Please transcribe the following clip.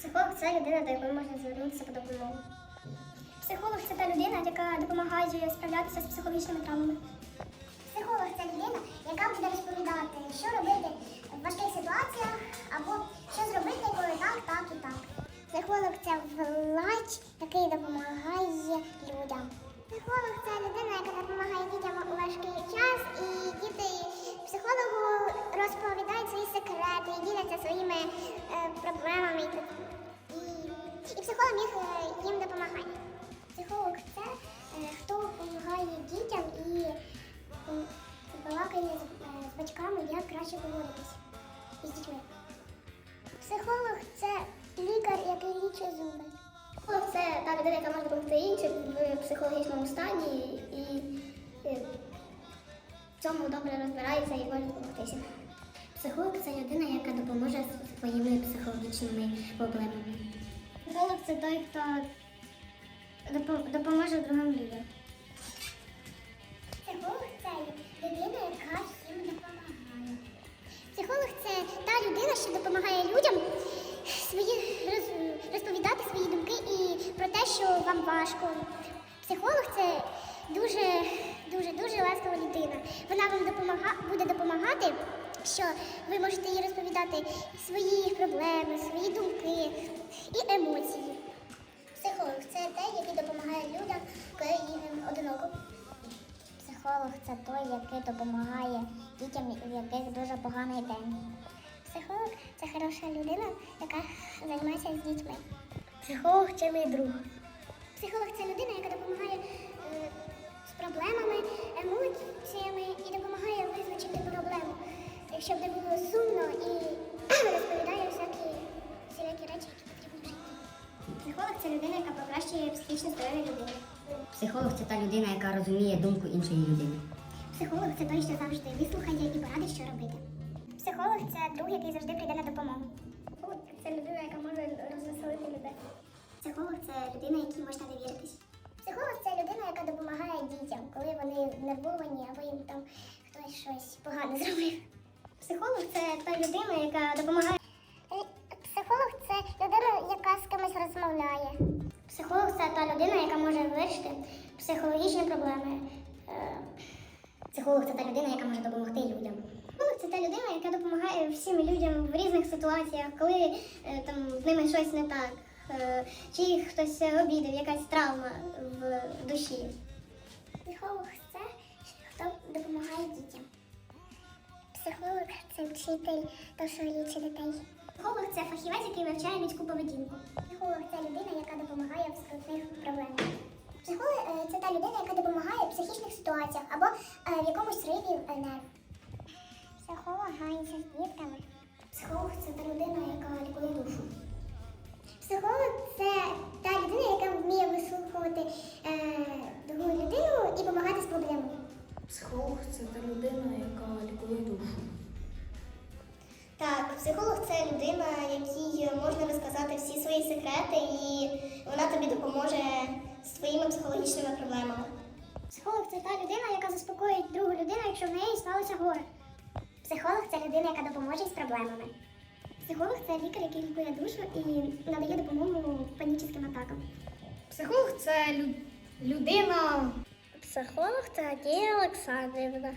Психолог це людина, до якої можна звернутися по допомогу. Психолог це та людина, яка допомагає справлятися з психологічними травмами. Психолог це людина, яка буде розповідати, що робити в важких ситуаціях або що зробити, коли так, так і так. Психолог це владь, який допомагає людям. Психолог це людина, яка допомагає дітям у важкий час, і діти психологу розповідають свої секрети, і діляться своїми е, проблемами. Психолог їх, е, їм допомагає. Психолог це е, хто допомагає дітям і балакає з, е, батьками, як краще поводитись із дітьми. Психолог це лікар, який лічить зуби. Психолог це та людина, яка може допомогти іншим в психологічному стані і в цьому добре розбирається і може допомогтися. Психолог це людина, яка допоможе з твоїми психологічними проблемами. Це той, хто допоможе другим людям. Психолог це людина, яка всім допомагає. Психолог це та людина, що допомагає людям свої розповідати свої думки і про те, що вам важко. Психолог це дуже, дуже, дуже ласкава людина. Вона вам допомага, буде допомагати, що ви можете їй розповідати свої проблеми, свої думки і емоції. Психолог це той, який допомагає людям, коли їм одиноко. Психолог це той, який допомагає дітям, у яких дуже поганий день. Психолог це хороша людина, яка займається з дітьми. Психолог це мій друг. Психолог це людина, яка допомагає Якщо б не було сумно і розповідає всякі, всілякі речі, які потрібні в житті. Психолог це людина, яка покращує психічне здоров'я людини. Психолог це та людина, яка розуміє думку іншої людини. Психолог це той, що завжди вислухає і порадить, що робити. Психолог це друг, який завжди прийде на допомогу. Психолог це людина, яка може розвеселити людей. Психолог це людина, якій можна довіритись. Психолог це людина, яка допомагає дітям, коли вони нервовані або їм там хтось щось погане зробив. Це та людина, яка допомагає. Психолог це людина, яка з кимось розмовляє. Психолог це та людина, яка може вирішити психологічні проблеми. Е, Психолог це та людина, яка може допомогти людям. Психолог це та людина, яка допомагає всім людям в різних ситуаціях, коли е, там з ними щось не так, е, чи їх хтось обідав, якась травма в душі. Психолог вчитель, то що лічить дітей. Психолог це фахівець, який вивчає людську поведінку. Психолог це людина, яка допомагає в скрутних проблемах. Психолог е, це та людина, яка допомагає в психічних ситуаціях або е, в якомусь риві е, нерв. Психолог гається з дітками. Психолог це та людина, яка лікує душу. Психолог це та людина, яка вміє вислуховувати е, другу людину і допомагати з проблемою. Психолог це та людина, яка лікує душу. Так, психолог це людина, якій можна розказати всі свої секрети, і вона тобі допоможе з твоїми психологічними проблемами. Психолог це та людина, яка заспокоїть другу людину, якщо в неї сталося горе. Психолог це людина, яка допоможе з проблемами. Психолог це лікар, який лікує душу і надає допомогу панічним атакам. Психолог це лю- людина. Психолог це Надія Олександрівна.